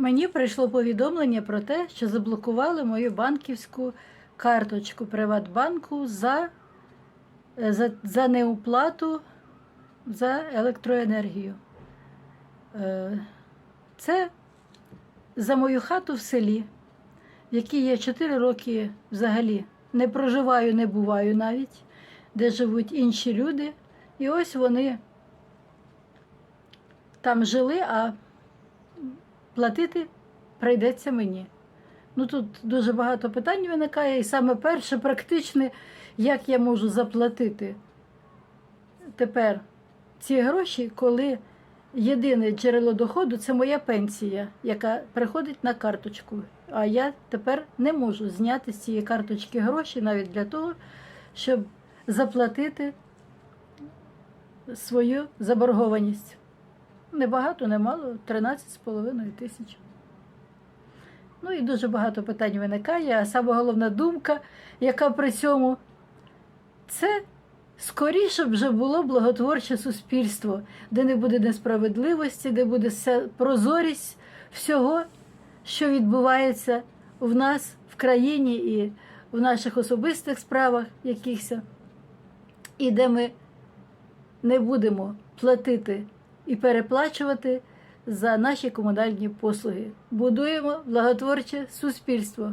Мені прийшло повідомлення про те, що заблокували мою банківську карточку Приватбанку за, е, за, за неуплату за електроенергію. Е, Це за мою хату в селі, в якій я 4 роки взагалі не проживаю, не буваю навіть, де живуть інші люди. І ось вони там жили, а платити прийдеться мені. Ну тут дуже багато питань виникає, і саме перше практичне, як я можу заплатити тепер ці гроші, коли єдине джерело доходу це моя пенсія, яка приходить на карточку. А я тепер не можу зняти з цієї карточки гроші навіть для того, щоб заплатити свою заборгованість. Небагато, немало, 13,5 тисяч. Ну і дуже багато питань виникає, а саме головна думка, яка при цьому це скоріше вже було благотворче суспільство, де не буде несправедливості, де буде прозорість всього, що відбувається в нас в країні і в наших особистих справах якихось, і де ми не будемо платити і переплачувати за наші комунальні послуги. Будуємо благотворче суспільство.